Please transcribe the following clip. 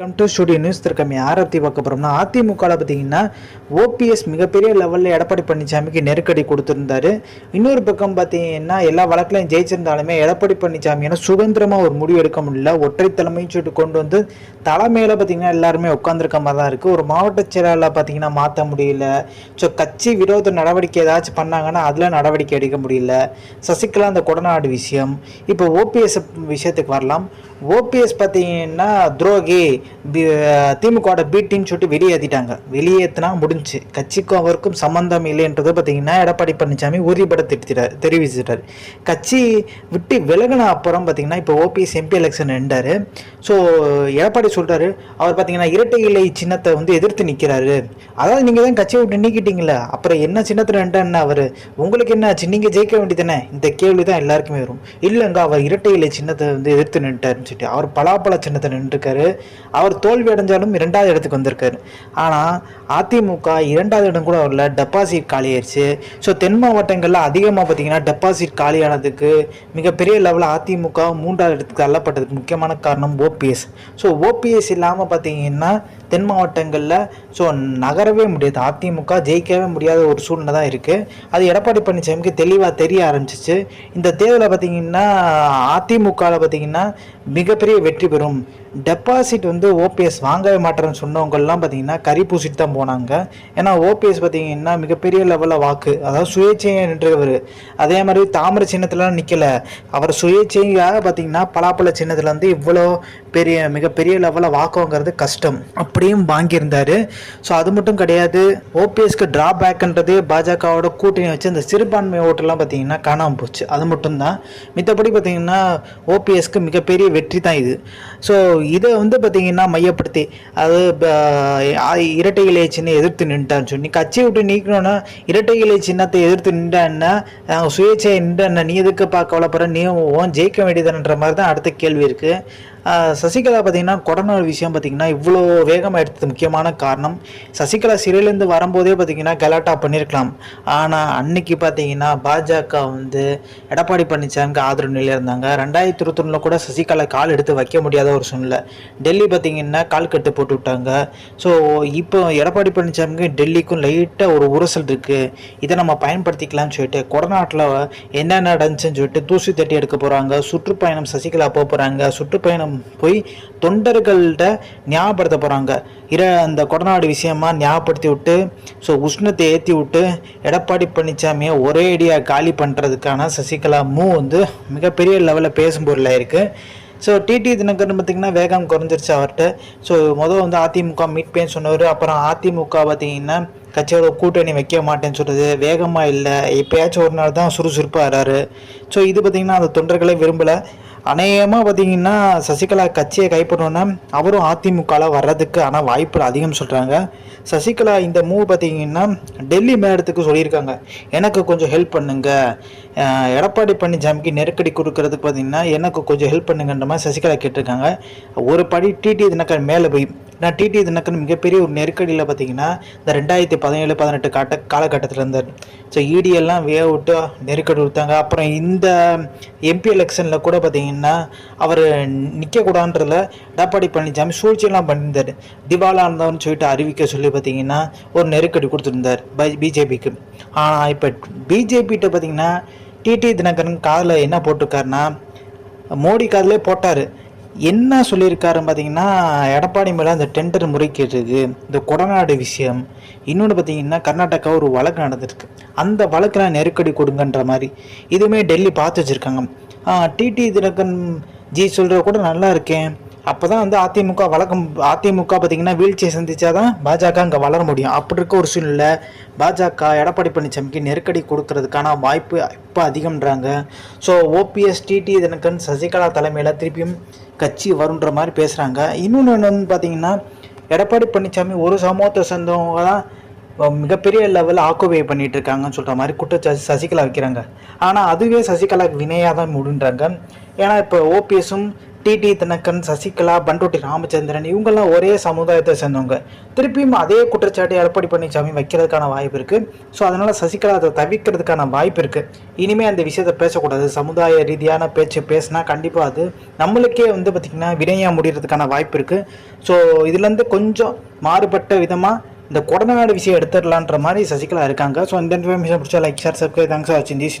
Come to studio news திருக்கமி யாரை பற்றி பார்க்க போகிறோம்னா அதிமுகவில் பார்த்தீங்கன்னா ஓபிஎஸ் மிகப்பெரிய லெவலில் எடப்பாடி பழனிசாமிக்கு நெருக்கடி கொடுத்துருந்தாரு. இன்னொரு பக்கம் பார்த்தீங்கன்னா எல்லா வழக்குலையும் ஜெயிச்சிருந்தாலுமே எடப்பாடி பழனிசாமி ஏன்னா சுதந்திரமாக ஒரு முடிவு எடுக்க முடியல. ஒற்றை தலைமைன்னு சொல்லிட்டு கொண்டு வந்து தலைமையில் பார்த்தீங்கன்னா எல்லாருமே உட்காந்துருக்க மாதிரி தான் இருக்குது ஒரு மாவட்ட செயலாளர் பார்த்தீங்கன்னா மாற்ற முடியல. ஸோ கட்சி விரோத நடவடிக்கை ஏதாச்சும் பண்ணாங்கன்னா அதில் நடவடிக்கை எடுக்க முடியல. சசிகலா அந்த கொடநாடு விஷயம். இப்போ ஓபிஎஸ் விஷயத்துக்கு வரலாம். ஓபிஎஸ் பார்த்தீங்கன்னா துரோகி திமுகவோட பீட்டின்னு சொல்லிட்டு வெளியேற்றிட்டாங்க வெளியேற்றினா முடிஞ்சுச்சு. கட்சிக்கும் அவருக்கும் சம்மந்தம் இல்லைன்றதை பார்த்தீங்கன்னா எடப்பாடி பழனிசாமி உறுதிப்படுத்திட்டார் தெரிவிச்சிட்டார். கட்சி விட்டு விலகின அப்புறம் பார்த்தீங்கன்னா இப்போ ஓபிஎஸ் எம்பி எலெக்ஷன் நின்றாரு. ஸோ எடப்பாடி சொல்கிறாரு அவர் பார்த்தீங்கன்னா இரட்டை இலை சின்னத்தை வந்து எதிர்த்து நிற்கிறாரு அதாவது நீங்கள் தான் கட்சியை விட்டு நீக்கிட்டீங்களே அப்புறம் என்ன சின்னத்தில் நின்றாருன்னா அவர்? உங்களுக்கு என்ன ஆச்சு? நீங்கள் ஜெயிக்க வேண்டியதானே இந்த கேள்வி தான் எல்லாருக்குமே வரும். இல்லைங்க அவர் இரட்டை இலை சின்னத்தை வந்து எதிர்த்து நின்றுட்டாருன்னு யூனிவர்சிட்டி அவர் பலாப்பழ சின்னத்தை நின்றுருக்காரு. அவர் தோல்வி அடைஞ்சாலும் இரண்டாவது இடத்துக்கு வந்திருக்காரு. ஆனால் அதிமுக இரண்டாவது இடம் கூட வரல. டெபாசிட் காலியாயிருச்சு ஸோ தென் மாவட்டங்களில் அதிகமாக பார்த்தீங்கன்னா டெபாசிட் காலியானதுக்கு மிகப்பெரிய லெவலில் அதிமுக மூன்றாவது இடத்துக்கு தள்ளப்பட்டதுக்கு முக்கியமான காரணம் ஓபிஎஸ் ஸோ ஓபிஎஸ் இல்லாமல் பார்த்தீங்கன்னா தென் மாவட்டங்களில் ஸோ நகரவே முடியாது. அதிமுக ஜெயிக்கவே முடியாத ஒரு சூழ்நிலை தான் இருக்குது அது எடப்பாடி பழனிசாமிக்கு தெளிவாக தெரிய ஆரம்பிச்சிச்சு. இந்த தேர்தலில் பார்த்தீங்கன்னா அதிமுகவில் பார்த்தீங்கன்னா மிகப்பெரிய வெற்றி பெறும். டெபாசிட் வந்து ஓபிஎஸ் வாங்கவே மாட்டேன்னு சொன்னவங்கெல்லாம் பார்த்தீங்கன்னா கறி பூசிட்டு தான் போனாங்க. ஏன்னா ஓபிஎஸ் பார்த்தீங்கன்னா மிகப்பெரிய லெவலில் வாக்கு. அதாவது சுயேட்சையாக நின்றவர். அதே மாதிரி தாமிர சின்னத்துலலாம் நிற்கலை அவர் சுயேட்சையாக பார்த்தீங்கன்னா பலாப்பழ சின்னத்தில் வந்து இவ்வளோ பெரிய மிகப்பெரிய லெவலில் வாக்கு வாங்குறது கஷ்டம். அப்படியும் வாங்கியிருந்தார். ஸோ அது மட்டும் கிடையாது ஓபிஎஸ்க்கு ட்ராபேக்ன்றது பாஜகவோட கூட்டணி வச்சு அந்த சிறுபான்மை ஓட்டெல்லாம் பார்த்தீங்கன்னா காணாமல் போச்சு. அது மட்டும்தான். மித்தபடி பார்த்தீங்கன்னா ஓபிஎஸ்க்கு மிகப்பெரிய வெற்றி தான் இது. ஸோ இதை வந்து பார்த்தீங்கன்னா மையப்படுத்தி அது இரட்டை இலை சின்ன எதிர்த்து நின்றுட்டான்னு சொல்லி கட்சியை விட்டு நீக்கணும்னா இரட்டை இலை சின்னத்தை எதிர்த்து நின்றான்னா சுயேட்சையை நின்றான்னா நீ எதுக்கு பார்க்க கவலைப்படுற? நீ ஓன் ஜெயிக்க வேண்டியதுன்ற மாதிரி தான் அடுத்த கேள்வி இருக்குது சசிகலா பார்த்தீங்கன்னா கொடநாடு விஷயம் பார்த்தீங்கன்னா இவ்வளோ வேகமாக எடுத்தது முக்கியமான காரணம். சசிகலா சிறையிலேருந்து வரும்போதே பார்த்தீங்கன்னா கலாட்டா பண்ணியிருக்கலாம். ஆனால் அன்னைக்கு பார்த்தீங்கன்னா பாஜக வந்து எடப்பாடி பழனிசாமிக்கு ஆதரவு நிலையில் இருந்தாங்க. ரெண்டாயிரத்தி இருபத்தொன்னில் கூட சசிகலா கால் எடுத்து வைக்க முடியாத ஒரு சூழ்நிலை. டெல்லி பார்த்தீங்கன்னா கால் கட்டு போட்டு விட்டாங்க. ஸோ இப்போ எடப்பாடி பழனிசாமிக்கும் டெல்லிக்கும் லைட்டாக ஒரு உரசல் இருக்குது இதை நம்ம பயன்படுத்திக்கலாம்னு சொல்லிட்டு கொடநாட்டில் என்ன நடந்துச்சுன்னு சொல்லிட்டு தூசி தட்டி எடுக்க போகிறாங்க சுற்றுப்பயணம் சசிகலா போக போகிறாங்க சுற்றுப்பயணம் போய் தொண்டர்கள்ட்ட ஞாபகப்படுத்த போகிறாங்க இர அந்த கொடநாடு விஷயமா ஞாபகப்படுத்தி விட்டு ஸோ உஷ்ணத்தை ஏற்றி விட்டு எடப்பாடி பழனிசாமியை ஒரே அடியாக காலி பண்ணுறதுக்கான சசிகலா மூ வந்து மிகப்பெரிய லெவலில் பேசும் பொருளாக இருக்குது ஸோ டிடி தினகரன் பார்த்தீங்கன்னா வேகம் குறைஞ்சிருச்சு அவர்கிட்ட ஸோ மொதல் வந்து அதிமுக மீட்பேன்னு சொன்னவர் அப்புறம் அதிமுக பார்த்தீங்கன்னா கட்சியோட கூட்டணி வைக்க மாட்டேன்னு சொல்கிறது வேகமாக இல்லை எப்பயாச்சும் ஒரு நாள் தான் சுறுசுறுப்பாக வராரு. ஸோ இது பார்த்தீங்கன்னா அந்த தொண்டர்களே விரும்பலை. அநேகமாக பார்த்தீங்கன்னா சசிகலா கட்சியை கைப்பற்றோன்னா அவரும் அதிமுகவில் வர்றதுக்கு ஆனால் வாய்ப்பு அதிகம் சொல்கிறாங்க சசிகலா இந்த மூவ் பார்த்தீங்கன்னா டெல்லி மேடத்துக்கு சொல்லியிருக்காங்க. எனக்கு கொஞ்சம் ஹெல்ப் பண்ணுங்க. எடப்பாடி பழனிசாமிக்கு நெருக்கடி கொடுக்கறதுக்கு பார்த்தீங்கன்னா எனக்கு கொஞ்சம் ஹெல்ப் பண்ணுங்கன்ற மாதிரி சசிகலா கேட்டிருக்காங்க. ஒரு படி டிடி தினக்கர் மேலே போய் நான் டிடி தினகரன் மிகப்பெரிய ஒரு நெருக்கடியில் பார்த்தீங்கன்னா இந்த ரெண்டாயிரத்தி பதினேழு பதினெட்டு காட்ட காலகட்டத்தில் இருந்தார். ஸோ இடி எல்லாம் விட்டு நெருக்கடி கொடுத்தாங்க. அப்புறம் இந்த எம்பி எலெக்ஷனில் கூட பார்த்தீங்கன்னா அவர் நிற்கக்கூடாதுன்றதில் எடப்பாடி பழனிசாமி சூழ்ச்சியெல்லாம் பண்ணியிருந்தார். திவாலா இருந்தவன்னு சொல்லிட்டு அறிவிக்க சொல்லி பார்த்தீங்கன்னா ஒரு நெருக்கடி கொடுத்துருந்தார் பிஜேபிக்கு ஆனால் இப்போ பிஜேபிகிட்ட பார்த்தீங்கன்னா டிடி தினகரன் காதில் என்ன போட்டிருக்காருன்னா மோடி காதிலே போட்டார். என்ன சொல்லியிருக்காருன்னு பார்த்தீங்கன்னா எடப்பாடி மேலே அந்த டெண்டர் முறைகேட்டுக்கு இந்த கொடநாடு விஷயம். இன்னொன்று பார்த்தீங்கன்னா கர்நாடகா ஒரு வழக்கு நடந்திருக்கு. அந்த வழக்கில் நெருக்கடி கொடுங்கன்ற மாதிரி. இதுவுமே டெல்லி பார்த்து வச்சுருக்காங்க. டிடி தினகரன் ஜி சொல்கிற கூட நல்லா இருக்கேன். அப்போ தான் வந்து அதிமுக வழக்கம் அதிமுக பார்த்தீங்கன்னா வீழ்ச்சியை சந்திச்சாதான் பாஜக அங்கே வளர முடியும். அப்படி இருக்க ஒரு சூழ்நிலை பாஜக எடப்பாடி பழனிசாமிக்கு நெருக்கடி கொடுக்கறதுக்கான வாய்ப்பு இப்போ அதிகம்ன்றாங்க. ஸோ ஓபிஎஸ் டிடி தினகரன் சசிகலா தலைமையில் திருப்பியும் கட்சி வருன்ற மாதிரி பேசுகிறாங்க இன்னொன்று என்னன்னு பார்த்தீங்கன்னா எடப்பாடி பழனிசாமி ஒரு சமூகத்தை சேர்ந்தவங்க தான் மிகப்பெரிய லெவலில் ஆக்குபை பண்ணிட்டு இருக்காங்கன்னு சொல்கிற மாதிரி குற்றச்சாட்டு சசிகலா வைக்கிறாங்க. ஆனால் அதுவே சசிகலாவுக்கு வினையாக தான் முடின்றாங்க. ஏன்னா இப்போ ஓபிஎஸும் டிடி தினக்கன் சசிகலா பண்டோட்டி ராமச்சந்திரன் இவங்கெல்லாம் ஒரே சமுதாயத்தை சேர்ந்தவங்க. திருப்பியும் அதே குற்றச்சாட்டை எடப்பாடி பழனிசாமி வைக்கிறதுக்கான வாய்ப்பு இருக்குது ஸோ அதனால் சசிகலா அதை தவிர்க்கிறதுக்கான வாய்ப்பு இருக்குது இனிமேல் அந்த விஷயத்தை பேசக்கூடாது. சமுதாய ரீதியான பேச்சு பேசினா கண்டிப்பாக அது நம்மளுக்கே வந்து பார்த்திங்கன்னா வினையாக முடிகிறதுக்கான வாய்ப்பு இருக்குது ஸோ இதுலேருந்து கொஞ்சம் மாறுபட்ட விதமாக இந்த கொடநாடு விஷயம் எடுத்துடலான்ற மாதிரி சசிகலா இருக்காங்க. ஸோ இந்த இன்ஃபர்மேஷன் பிடிச்சா லைக் ஷேர் சப்ஸ்கிரைப் தேங்க்ஸ் வாட்சிங் தி